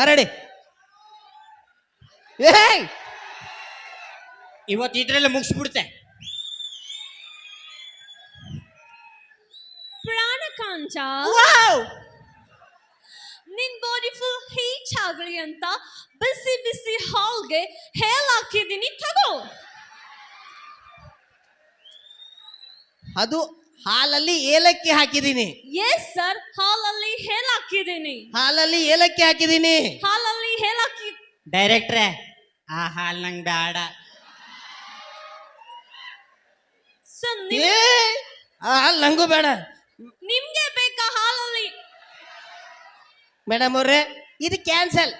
Ready ಏಯ್! ಇವತ್ತು ಇದ್ರಲ್ಲೇ ಮುಗಿಸ್ಬಿಡ್ತೆ ಪ್ರಾಣಕಾಂಚ ವಾವ್! ನಿನ್ ಬಾಡಿ ಫುಲ್ ಹೀಚ್ ಆಗ್ಲಿ ಅಂತ ಬಿಸಿ ಬಿಸಿ ಹಾಲ್ಗೆ ಹೇಲ್ ಹಾಕಿದ್ದೀನಿ ತಗೋ. ಅದು ಹಾಲಲ್ಲಿ ಏಲಕ್ಕಿ ಹಾಕಿದೀನಿ. ಎಸ್ ಸರ್ ಹಾಲಲ್ಲಿ ಹೇಲ್ ಹಾಕಿದೀನಿ ಹಾಲಲ್ಲಿ ಏಲಕ್ಕಿ ಹಾಕಿದೀನಿ. ಹಾಲಲ್ಲಿ ಹೇಲ್ ಹಾಕಿ ಡೈರೆಕ್ಟ್ರೆ ಆ ಹಾಲ್ ನಂಗೆ ಬೇಡ ಸರ್ ಏ ಆ ಹಾಲ್ ನಂಗೂ ಬೇಡ ನಿಮ್ಗೆ ಬೇಕಾ ಹಾಲಲ್ಲಿ? ಮೇಡಮ್ ಅವ್ರೆ ಇದು ಕ್ಯಾನ್ಸಲ್.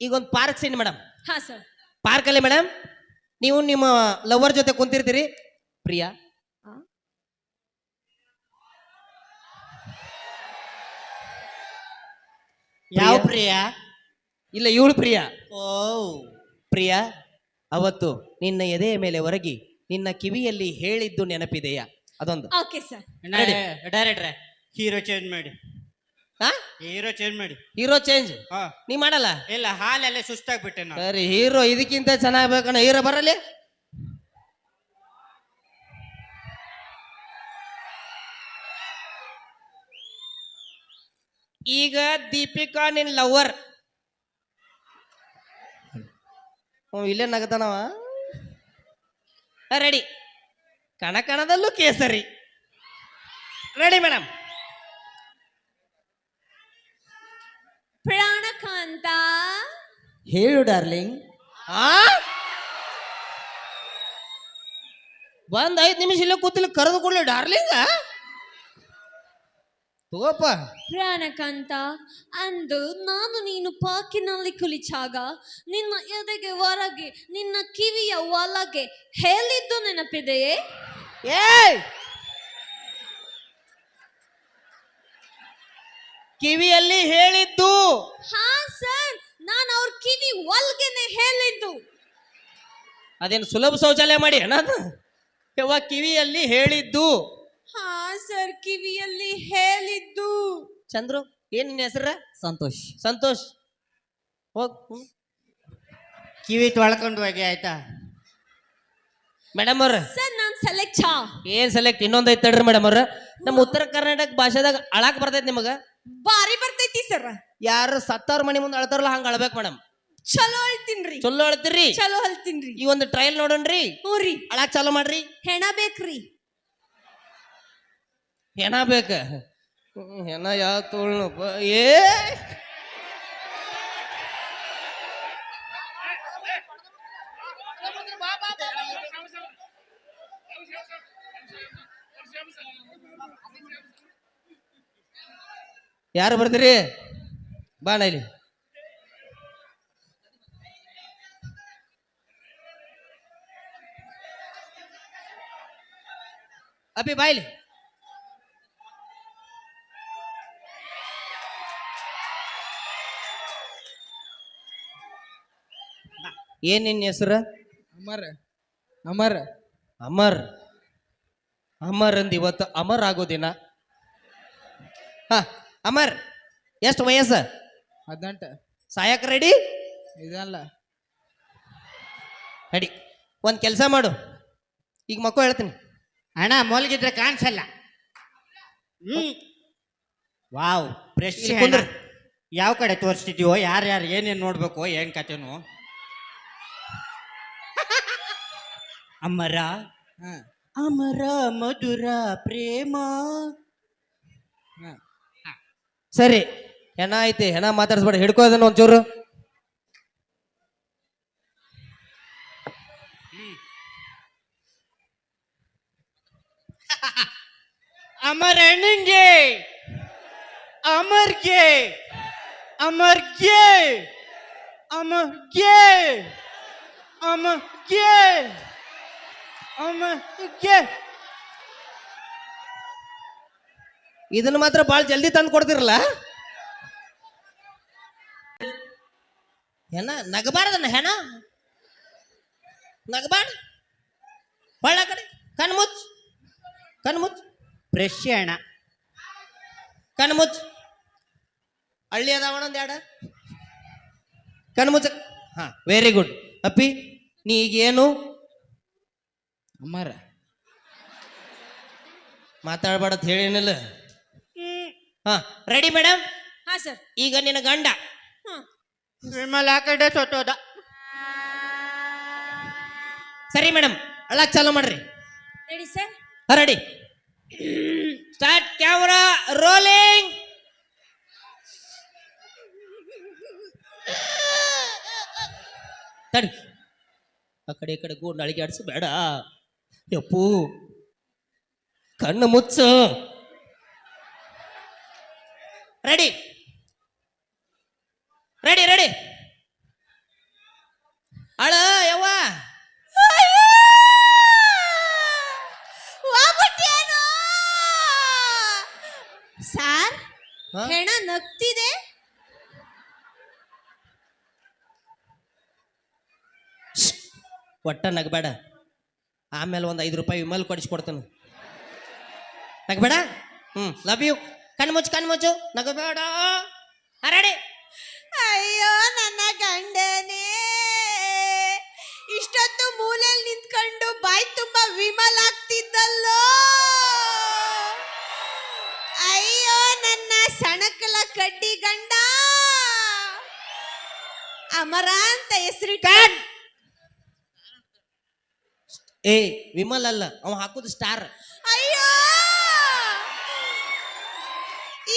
ಈಗ ಒಂದು ಪಾರ್ಕ್ ಸೀನ್ ಮೇಡಮ್. ಹಾ ಸರ್ ಪಾರ್ಕಲ್ಲಿ ಮೇಡಮ್ ನೀವು ನಿಮ್ಮ ಲವರ್ ಜೊತೆ ಕುಂತಿರ್ತೀರಿ. ಪ್ರಿಯಾ. ಯಾವ ಪ್ರಿಯ? ಇಲ್ಲ ಇವಳು ಪ್ರಿಯಾ. ಓ. ಪ್ರಿಯಾ ಅವತ್ತು ನಿನ್ನ ಎದೆಯ ಮೇಲೆ ಹೊರಗಿ ನಿನ್ನ ಕಿವಿಯಲ್ಲಿ ಹೇಳಿದ್ದು ನೆನಪಿದೆಯಾ? ಅದೊಂದು. Okay sir. Ready. ಡೈರೆಕ್ಟ್ರೆ ಹೀರೋ ಚೇಂಜ್ ಮಾಡಿ. ಹಾ? ಹೀರೋ ಚೇಂಜ್ ಮಾಡಿ. Hero change? ಹಾ. ನೀ ಮಾಡಲ್ಲ? ಇಲ್ಲ ಹಾಲೆಲ್ಲ ಸುಸ್ತಾಗ್ಬಿಟ್ಟೆ ನಾನು. ಸರಿ ಹೀರೋ ಇದಕ್ಕಿಂತ ಚೆನ್ನಾಗಿ ಬೇಕಣ್ಣ ಹೀರೋ ಬರಲಿ? ಈಗ ದೀಪಿಕಾ ನಿನ್ ಲವರ್ ಇಲ್ಲೇ ನಗತಾನವ. ರೆಡಿ ಕಣ ಕಣದಲ್ಲೂ ಕೇಸರಿ. ರೆಡಿ ಮೇಡಮ್ ಪ್ರಾಣಕಾಂತ. ಹೇಳು ಡಾರ್ಲಿಂಗ್ ಆ? ಬಂದ್ ಐದು ನಿಮಿಷ ಇಲ್ಲ ಕೂತಿಲ್ಲ ಕರೆದು ಕೊಡ್ಲಿ ಡಾರ್ಲಿಂಗ ತಗೋಪ್ಪ ಪ್ರಾಣಕಾಂತ ಅಂದು ನಾನು ನೀನು ಪಾಕಿನಲ್ಲಿ ಕುಳಿಚಾಗ ನಿನ್ನ ಎದೆಗೆ ಹೊರಗೆ ನಿನ್ನ ಕಿವಿಯ ಒಳಗೆ ಹೇಳಿದ್ದು ನೆನಪಿದೆಯೇ? ಏಯ್! ಕಿವಿಯಲ್ಲಿ ಹೇಳಿದ್ದು. ಹಾ ಸರ್ ನಾನು ಅವ್ರ ಕಿವಿ ಒಲ್ಗೆನೆ ಹೇಳಿದ್ದು. ಅದೇನು ಸುಲಭ ಶೌಚಾಲಯ ಮಾಡಿ ಅಣ್ಣ ಯವ್ವ ಕಿವಿಯಲ್ಲಿ ಹೇಳಿದ್ದು. ಸರ್ ಕಿವಿಯಲ್ಲಿ ಹೇಳಿದ್ದು. ಚಂದ್ರು ಏನ್ ನಿನ್ನ ಹೆಸರ? ಸಂತೋಷ್. ಸಂತೋಷ್. ಹೋಗ್. ಹ್ಮ್. ಕಿವಿ ತೊಳ್ಕೊಂಡು ಹೋಗಿ ಆಯ್ತಾ? ಮೇಡಮ್ ಅವ್ರ. ಸರ್ ನಾನು ಸೆಲೆಕ್ಟ್ ಚಾ. ಏನ್ ಸೆಲೆಕ್ಟ್ ಇನ್ನೊಂದ್ ಐತ್ ತಡ್ರಿ ಮೇಡಮ್ ಅವ್ರ. ನಮ್ಮ ಉತ್ತರ ಕರ್ನಾಟಕ ಭಾಷೆದಾಗ ಅಳಾಕ್ ಬರ್ತೈತಿ ನಿಮಗ? ಬಾರಿ ಬರ್ತೈತಿ ಸರ್. ಯಾರು ಸತ್ತವ್ರ ಮನೆ ಮುಂದೆ ಅಳ್ತಾರಲ್ಲ ಹಂಗ ಅಳ್ಬೇಕು ಮೇಡಮ್. ಚಲೋ ಅಳ್ತೀನ್ರಿ. ಚಲೋ ಅಳ್ತೀರಿ? ಚಲೋ ಅಳ್ತೀನ್ರಿ. ಈ ಒಂದು ಟ್ರಯಲ್ ನೋಡೋಣ್ರಿ? ಹ್ಞೂ ರೀ. ಅಳಾಕ್ ಚಾಲೂ ಮಾಡ್ರಿ? ಹೆಣ ಬೇಕ್ರಿ. ಹೆಣ ಬೇಕ? ಹೆಣ ಯಾವ ತೋಳ್ನಪ್ಪ ಏ! ಯಾರು ಬರ್ತೀರಿ? ಬಾ ನಾ ಇಲ್ಲಿ. ಅಪ್ಪಿ ಬಾ ಇಲ್ಲಿ ಏನ್ ನಿನ್ನ ಹೆಸರು? ಅಮರ್. ಅಮರ್. ಅಮರ್. ಅಮರ್ ಅಂದ್ ಇವತ್ತು ಅಮರ್ ಆಗೋ ದಿನ. ಹ ಅಮರ್ ಎಷ್ಟು ವಯಸ್ಸು? ಹದಿನೆಂಟು. ಸಾಯಕ್ ರೆಡಿ ಇದಲ್ಲ. ರೆಡಿ ಒಂದು ಕೆಲಸ ಮಾಡು. ಈಗ ಮಕ್ಕಳು ಹೇಳ್ತೀನಿ. ಅಣ್ಣ ಮೋಲ್ಗಿದ್ರೆ ಕಾಣಿಸಲ್ಲ. ಹ್ಮ್. ವಾವ್ ಫ್ರೆಶ್ ಯಾವ ಕಡೆ ತೋರಿಸ್ತಿದ್ಯೋ ಯಾರ್ಯಾರು ಏನೇನು ನೋಡ್ಬೇಕು ಏನು ಕತೆನು. ಅಮರ. ಹಾ. ಅಮರ ಮಧುರ ಪ್ರೇಮ. ಹಾ. ಸರಿ ಹೆಣ ಐತಿ ಹೆಣ ಮಾತಾಡಿಸ್ಬೇಡ ಹಿಡ್ಕೋ ಅದನ್ನ ಒಂಚೂರು. ಅಮರ ಹೆಣ್ಣಿಂಗೆ ಅಮರ್ಗೆ ಅಮರ್ಗೆ ಅಮರ್ಗೆ ಅಮರ್ಗೆ. ಇದನ್ನ ಮಾತ್ರ ಭಾಳ ಜಲ್ದಿ ತಂದು ಕೊಡ್ತಿರಲ್ಲ? ಹೆಣ ನಗಬಾರ್ದನ್ನ ಹೆಣ. ನಗಬಾರ್ದು. ಹೊಳ್ಳ ಕಡೆ ಕಣ್ಣು ಮುಚ್ಚ ಫ್ರೆಶ್ ಅಣ್ಣ ಕಣ್ಣು ಮುಚ್ಚ ಹಳ್ಳಿ ಅದಾವಣ ಒಂದ್ ಎರಡ. ಕಣ್ಣು ಮುಚ್ಚ ಹಾ ವೆರಿ ಗುಡ್ ಅಪ್ಪಿ ನೀ ಈಗ ಏನು ಅಮ್ಮಾರ. ಮಾತಾಡ್ಬಾರ್ದು ಹೇಳಿನಲ್ಲ. ಹಾ ರೆಡಿ ಮೇಡಮ್ ಹಾ ಸರ್ ಈಗ ನಿನ್ನ ಗಂಡ. ವಿಮಲ್ ಆ ಕಡೆ ಸೋತೋದ ಸರಿ ಮೇಡಮ್ ಅಳಕ್ ಚಾಲು ಮಾಡ್ರಿ. Ready sir ready start camera rolling ತಡಿ. ಆ ಕಡೆ ಈ ಕಡೆ ಗೂಡ್ ನಾಳಿಗೆ ಆಡಿಸು ಬೇಡ ಯಪ್ಪು. ಕಣ್ಣು ಮುಚ್ಚು. ರೆಡಿ. Ready ready. ಅಳ ಯವ್ವ. ಸಾರ್? ಹೆಣ ನಗ್ತಿದೆ. ಒಟ್ಟ ನಗಬೇಡ. ಆಮೇಲೆ ಒಂದು ಐದು ರೂಪಾಯಿ ವಿಮಲ್ ಕೊಡಿಸ್ಕೊಡ್ತಾನೆ ನಗಬೇಡ ಹ್ಞೂ ಲವ್ ಯು ಕಣ್ಣು ಮುಚ್ಚು ಕಣ್ಣು ಮುಚ್ಚು. ನಗಬೇಡ ಹರಡಿ. ಅಯ್ಯೋ ನನ್ನ ಗಂಡನೇ. ಇಷ್ಟೊತ್ತು ಮೂಲೆಯಲ್ಲಿ ನಿಂತ್ಕೊಂಡು ಬಾಯಿ ತುಂಬಾ ವಿಮಲ್ ಆಗ್ತಿದ್ದಲ್ಲೋ. ಅಯ್ಯೋ ನನ್ನ ಸಣಕಲ ಕಡ್ಡಿ ಗಂಡ. ಅಮರ ಅಂತ ಹೆಸರಿಟ್ಟ ಏ ವಿಮಲ್ ಅಲ್ಲ ಅವ ಹಾಕುದು ಸ್ಟಾರ್ ಅಯ್ಯೋ!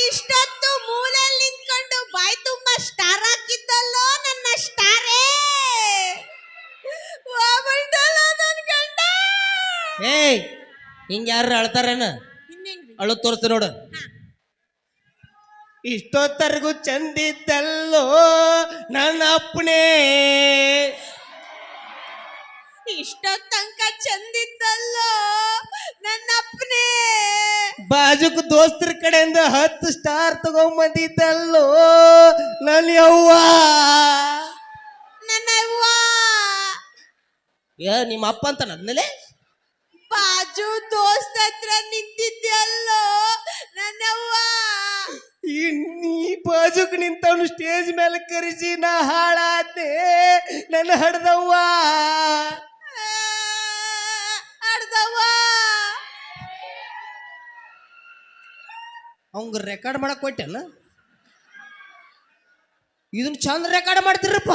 ಇಷ್ಟೊತ್ತು ಮೂಲೆಯಲ್ಲಿ ನಿಂತ್ಕೊಂಡು ಬಾಯಿ ತುಂಬಾ ಸ್ಟಾರ್ ಹಾಕಿದ್ದಲ್ಲೋ ನನ್ನ ಸ್ಟಾರೇ ಹೋಗ್ಬಿಟ್ಟಲ್ಲ ನನ್ ಗಂಡ? ಏಯ್ ಹಿಂಗೆ ಯಾರು ಅಳ್ತಾರೇನ? ಇನ್ನೇನ್ರಿ? ಅಳು ತೋರಿಸ್ತು ನೋಡು. ಇಷ್ಟೊತ್ತರ್ಗು ಚಂದಿದ್ದಲ್ಲೋ ನನ್ನ ಅಪ್ಪನೇ ಇಷ್ಟೊತ್ ತನಕ ಚಂದಿದ್ದಲ್ಲ ನನ್ನ ಅಪ್ಪನೇ ಬಾಜುಕ್ ದೋಸ್ತರ ಕಡೆಯಿಂದ ಹತ್ತು ಸ್ಟಾರ್ ತಗೊಂಬಂದಿದ್ದಲ್ಲೋ ನನ್ನ ಯವ್ವ. ನನ್ನ ಅವ್ವ ಏ ನಿಮ್ಮ ಅಪ್ಪ ಅಂತ ನದ್ಮೇಲೆ ಬಾಜು ದೋಸ್ತ ಹತ್ರ ನಿಂತಿದ್ಯಲ್ಲೋ ನನ್ನವ್ವ ಈ ನೀ ಬಾಜುಕ್ ನಿಂತವನು ಸ್ಟೇಜ್ ಮೇಲೆ ಕರೆಸಿ ನಾ ಹಾಳಾದೆ ನನ್ನ ಹಡ್ದವ್ವ. ಅವಂಗ ರೆಕಾರ್ಡ್ ಮಾಡಕ್ ಕೊಟ್ಟೆನ ಇದನ್ನ ಚಂದ ರೆಕಾರ್ಡ್ ಮಾಡ್ತಿರಪ್ಪ.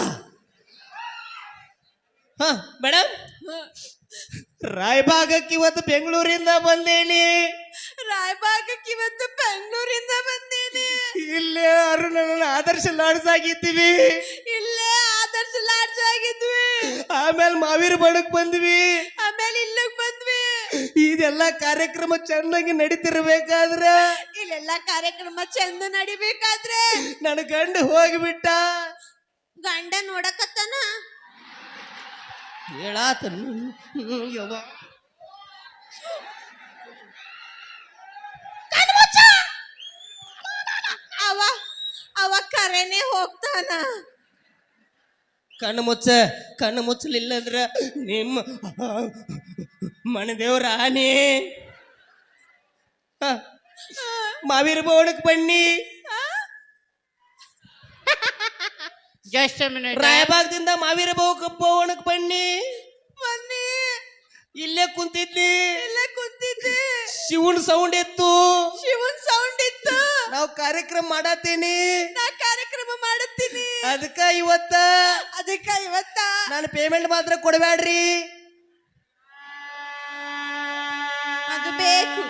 ಹ ಮೇಡಮ್ ರಾಯಬಾಗಕ್ಕೆ ಇವತ್ತು ಬೆಂಗಳೂರಿಂದ ಬಂದೇನಿ. ರಾಯಬಾಗಕ್ಕೆ ಇವತ್ತು ಬೆಂಗಳೂರಿಂದ ಬಂದೇನಿ. ಇಲ್ಲೇ ಅರುಣ ಆದರ್ಶ ಲಾಡ್ಸ್ ಆಗಿದ್ದೀವಿ ಇಲ್ಲೇ ಆದರ್ಶ ಲಾಡ್ಸ್ ಆಗಿದ್ವಿ ಆಮೇಲೆ ಮಾವೀರ ಬಡಕ್ ಬಂದ್ವಿ. ಇದೆಲ್ಲ ಕಾರ್ಯಕ್ರಮ ಚೆನ್ನಾಗಿ ನಡೀತಿರ್ಬೇಕಾದ್ರೆ? ಇಲ್ಲೆಲ್ಲ ಕಾರ್ಯಕ್ರಮ ಚಂದ ನಡಿಬೇಕಾದ್ರೆ? ನನ್ನ ಗಂಡ ಹೋಗ್ಬಿಟ್ಟ. ಗಂಡ ನೋಡಕತ್ತನ? ಹೇಳಾತ ಯವ್ವ. ಅವ ಅವ ಕರೆನೆ ಹೋಗ್ತಾನ. ಕಣ್ಣು ಮುಚ್ಚ ಕಣ್ಣು ಮುಚ್ಚಲಿಲ್ಲ ಅಂದ್ರ ನಿಮ್ಮ ಮನದೇವ್ರ ಆನೆ ಮಾವೀರ ಭವನಕ್ಕೆ ಬನ್ನಿ. ಜಸ್ಟ್ ಮಿನಿಟ್ ರಾಯಬಾಗದಿಂದ ಮಾವೀರ ಭವ ಭವನಕ್ಕೆ ಬನ್ನಿ. ಬನ್ನಿ. ಇಲ್ಲೇ ಕುಂತಿದ್ನಿ ಇಲ್ಲೇ ಕುಂತಿದ್ದೆ. ಶಿವನ್ ಸೌಂಡ್ ಇತ್ತು. ಶಿವನ್ ಸೌಂಡ್ ಇತ್ತು. ನಾವು ಕಾರ್ಯಕ್ರಮ ಮಾಡತ್ತೀನಿ. ನಾ ಕಾರ್ಯಕ್ರಮ ಮಾಡುತ್ತೀನಿ. ಅದಕ್ಕ ಇವತ್ತ ಅದಕ್ಕ ಇವತ್ತ. ನಾನು ಪೇಮೆಂಟ್ ಮಾತ್ರ ಕೊಡಬೇಡ್ರಿ ಅದು ಬೇಕು.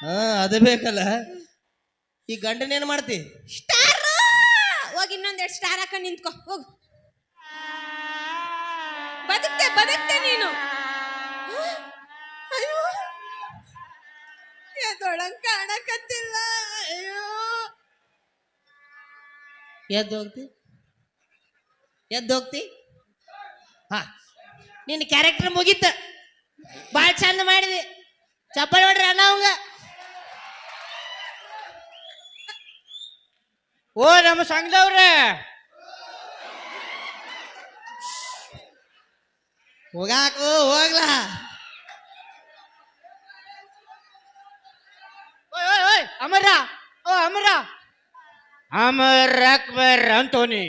ಹಾ ಅದು ಬೇಕಲ್ಲ. ಈ ಗಂಡನ ಏನು ಮಾಡ್ತಿ? ಸ್ಟಾರ್ ಹೋಗಿ ಇನ್ನೊಂದೆರಡು ಸ್ಟಾರ್ ಹಾಕ ನಿಂತ್ಕೊ. ಹೋಗು. ಬದುಕ್ತೆ ಬದುಕ್ತೆ ನೀನು. ಅಯ್ಯೋ. ಎದೊಳಂಗ್ ಕಾಣಕತ್ತಿಲ್ಲ ಅಯ್ಯೋ. ಎದ್ದು ಹೋಗ್ತಿ ಎದ್ದು ಹೋಗ್ತಿ ಹಾ. ನಿನ್ನ ಕ್ಯಾರೆಕ್ಟರ್ ಮುಗೀತ. ಭಾಳ ಚಂದ ಮಾಡಿದಿ. ಚಪ್ಪಲ್ ಹೊಡ್ರಿ ಅಣ್ಣ ಅವಂಗ. ಓ, ನಮ್ಮ ಸಂಘದವ್ರೆ. ಹೋಗಾಕು, ಹೋಗ್ಲಾ. ಅಮರ. ಓ, ಅಮರ. ಅಮರ್ ಅಕ್ಬರ್ ಅಂತೋನಿ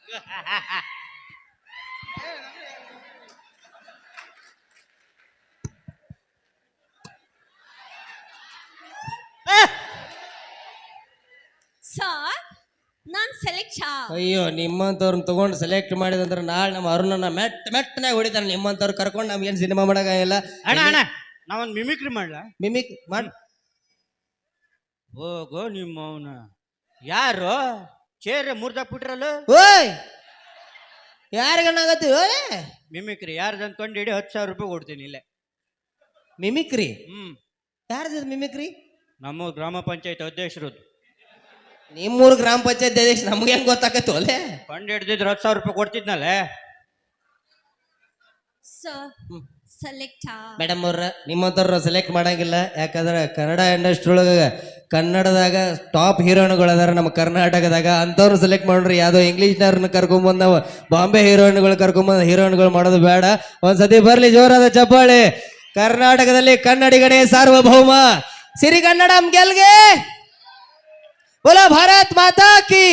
ಸರ್ ನಾನು ಸೆಲೆಕ್ಟ್ ಅಯ್ಯೋ ನಿಮ್ಮಂಥವ್ರನ್ನ ತಗೊಂಡು ಸೆಲೆಕ್ಟ್ ಮಾಡಿದಂದ್ರೆ ನಾಳೆ ನಮ್ಮ ಅರುಣನ ಮೆಟ್ ಮೆಟ್ಟನಾಗ ಹೊಡಿತಾನೆ. ನಿಮ್ಮಂತವ್ರು ಕರ್ಕೊಂಡು ನಮ್ಗೇನು ಸಿನಿಮಾ ಮಾಡೋಕ್ಕಾಗಿಲ್ಲ ಅಣ್ಣ ಅಣ್ಣ ನಾವೊಂದು ಮಿಮಿಕ್ರಿ ಮಾಡ್ಲಾ? ಮಿಮಿಕ್ ಮಾಡ್. ಹೋಗೋ ನಿಮ್ಮ ಅವನ ಯಾರು ಚೇರ್ ಮುರ್ದಾಕ್ಬಿಟ್ರಲ್ಲ ಓಯ್! ಯಾರಿಗನ್ನಾಗತ್ತಿ ಓಯ್! ಮಿಮಿಕ್ರಿ ಯಾರ್ದು ಅನ್ಕೊಂಡು ಇಡೀ ಹತ್ತು ಸಾವಿರ ರೂಪಾಯಿ ಕೊಡ್ತೀನಿ ಇಲ್ಲೇ. ಮಿಮಿಕ್ರಿ ಹ್ಮ್. ಯಾರ್ದು ಮಿಮಿಕ್ರಿ ನಮ್ಮ ಗ್ರಾಮ ಪಂಚಾಯತ್ ಅಧ್ಯಕ್ಷರದ್ದು. ನಿಮ್ಮೂರು ಗ್ರಾಮ ಪಂಚಾಯತ್ ಅಧ್ಯಕ್ಷ ನಮ್ಗೆ ಹೆಂಗ್ ಗೊತ್ತಾಕತ್ತು ಅಲ್ಲೇ? ಫಂಡ್ ಹಿಡ್ದಿದ್ರ ಹತ್ತು ಸಾವಿರ ರೂಪಾಯಿ ಕೊಡ್ತಿದ್ನಲ್ಲೇ? ಸರ್ ಸೆಲೆಕ್ಟ್ ಮೇಡಮ್ ಅವ್ರ ನಿಮ್ಮಂತವ್ರ ಸೆಲೆಕ್ಟ್ ಮಾಡಂಗಿಲ್ಲ. ಯಾಕಂದ್ರೆ ಕನ್ನಡ ಇಂಡಸ್ಟ್ರಿ ಒಳಗೆ ಕನ್ನಡದಾಗ ಟಾಪ್ ಹೀರೋಯಿನ್ಗಳು ಅದಾರ ನಮ್ಮ ಕರ್ನಾಟಕದಾಗ. ಅಂಥವ್ರು ಸೆಲೆಕ್ಟ್ ಮಾಡ್ರಿ ಯಾವುದೋ ಇಂಗ್ಲೀಷ್ನವ್ರನ್ನ ಕರ್ಕೊಂಬಂದು ನಾವು. ಬಾಂಬೆ ಹೀರೋಯಿನ್ಗಳು ಕರ್ಕೊಂಬಂದು ಹೀರೋಯಿನ್ಗಳು ಮಾಡೋದು ಬೇಡ. ಒಂದ್ಸತಿ ಬರಲಿ ಜೋರಾದ ಚಪ್ಪಾಳೆ. ಕರ್ನಾಟಕದಲ್ಲಿ ಕನ್ನಡಿಗನೇ ಸಾರ್ವಭೌಮ. ಸಿರಿ ಕನ್ನಡಂ ಗೆಲ್ಗೆ! ಬೋಲೋ ಭಾರತ್ ಮಾತಾ ಕಿ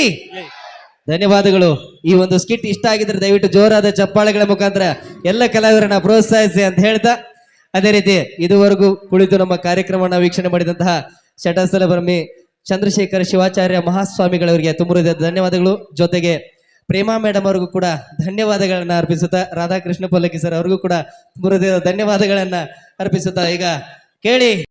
ಧನ್ಯವಾದಗಳು ಈ ಒಂದು ಸ್ಕಿಟ್ ಇಷ್ಟ ಆಗಿದ್ರೆ ದಯವಿಟ್ಟು ಜೋರಾದ ಚಪ್ಪಾಳೆಗಳ ಮುಖಾಂತರ ಎಲ್ಲ ಕಲಾವಿದರನ್ನ ಪ್ರೋತ್ಸಾಹಿಸಿ ಅಂತ ಹೇಳ್ತಾ, ಅದೇ ರೀತಿ ಇದುವರೆಗೂ ಕುಳಿತು ನಮ್ಮ ಕಾರ್ಯಕ್ರಮವನ್ನು ವೀಕ್ಷಣೆ ಮಾಡಿದಂತಹ ಶಟಸ್ಥಲ ಬ್ರಹ್ಮಿ ಚಂದ್ರಶೇಖರ್ ಶಿವಾಚಾರ್ಯ ಮಹಾಸ್ವಾಮಿಗಳವರಿಗೆ ತುಂಬಿದ ಧನ್ಯವಾದಗಳು. ಜೊತೆಗೆ ಪ್ರೇಮಾ ಮೇಡಮ್ ಅವ್ರಿಗೂ ಕೂಡ ಧನ್ಯವಾದಗಳನ್ನ ಅರ್ಪಿಸುತ್ತಾ, ರಾಧಾಕೃಷ್ಣ ಪಲ್ಲಕ್ಕಿ ಸರ್ ಅವ್ರಿಗೂ ಕೂಡ ತುಂಬ ಹೃದಯದ ಧನ್ಯವಾದಗಳನ್ನ ಅರ್ಪಿಸುತ್ತಾ, ಈಗ ಕೇಳಿ.